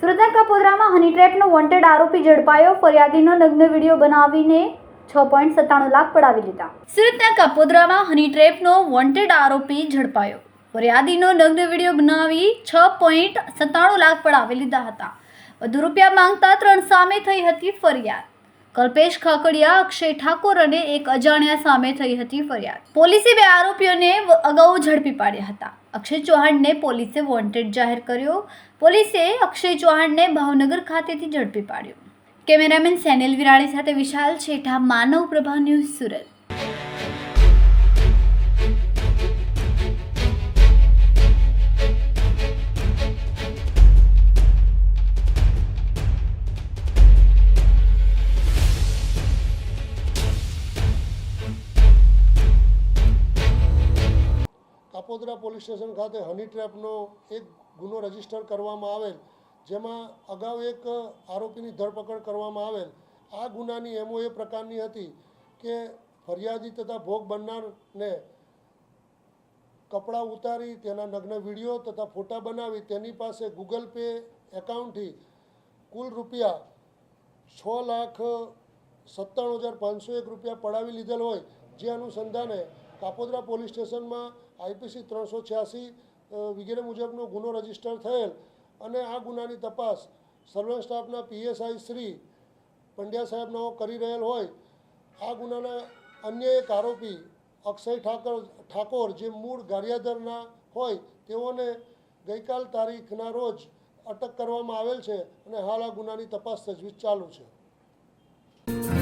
સુરતના કપોદરામાં હની ટ્રેપનો વોન્ટેડ આરોપી ઝડપાયો. ફરિયાદીનો નગ્ન વીડિયો બનાવીને છ પોઈન્ટ સત્તાણું લાખ પડાવી લીધા. સુરતના કપોદરામાં હની ટ્રેપનો વોન્ટેડ આરોપી ઝડપાયો. ફરિયાદીનો નગ્ન વીડિયો બનાવી છ પોઈન્ટ સત્તાણું લાખ પડાવી લીધા હતા. વધુ રૂપિયા માંગતા ત્રણ સામે થઈ હતી ફરિયાદ. કલ્પેશ ખાકડિયા, અક્ષય ઠાકોર અને એક અજાણ્યા સામે થઈ હતી ફરિયાદ. પોલીસે બે આરોપીઓને અગાઉ ઝડપી પાડ્યા હતા. અક્ષય ચૌહાણને પોલીસે વોન્ટેડ જાહેર કર્યો. પોલીસે અક્ષય ચૌહાણને ભાવનગર ખાતેથી ઝડપી પાડ્યો. કેમેરામેન સેનેલ વિરાણી સાથે Vishal Chhetha, Manav Prabha news Surat. Kapodara police station ખાતે હની ટ્રેપનો એક ગુનો રજિસ્ટર કરવામાં આવેલ, જેમાં અગાઉ એક આરોપીની ધરપકડ કરવામાં આવેલ. આ ગુનાની એમો એ પ્રકારની હતી કે ફરિયાદી તથા ભોગ બનનારને કપડાં ઉતારી, તેના નગ્ન વીડિયો તથા ફોટા બનાવી, તેની પાસે ગૂગલ પે એકાઉન્ટથી કુલ રૂપિયા છ લાખ સત્તાણું હજાર પાંચસો એક રૂપિયા પડાવી લીધેલ હોય, જે અનુસંધાને કાપોદરા પોલીસ સ્ટેશનમાં આઈપીસી ત્રણસો છ્યાસી વગેરે મુજબનો ગુનો રજિસ્ટર થયેલ અને આ ગુનાની તપાસ સર્વેલન્સ સ્ટાફના પીએસઆઈ શ્રી પંડ્યા સાહેબનો કરી રહેલ હોય. આ ગુનાના અન્ય એક આરોપી અક્ષય ઠાકર, ઠાકોર જે મૂળ ગારિયાદરના હોય, તેઓને ગઈકાલ તારીખના રોજ અટક કરવામાં આવેલ છે અને હાલ આ ગુનાની તપાસ તજવીજ ચાલુ છે.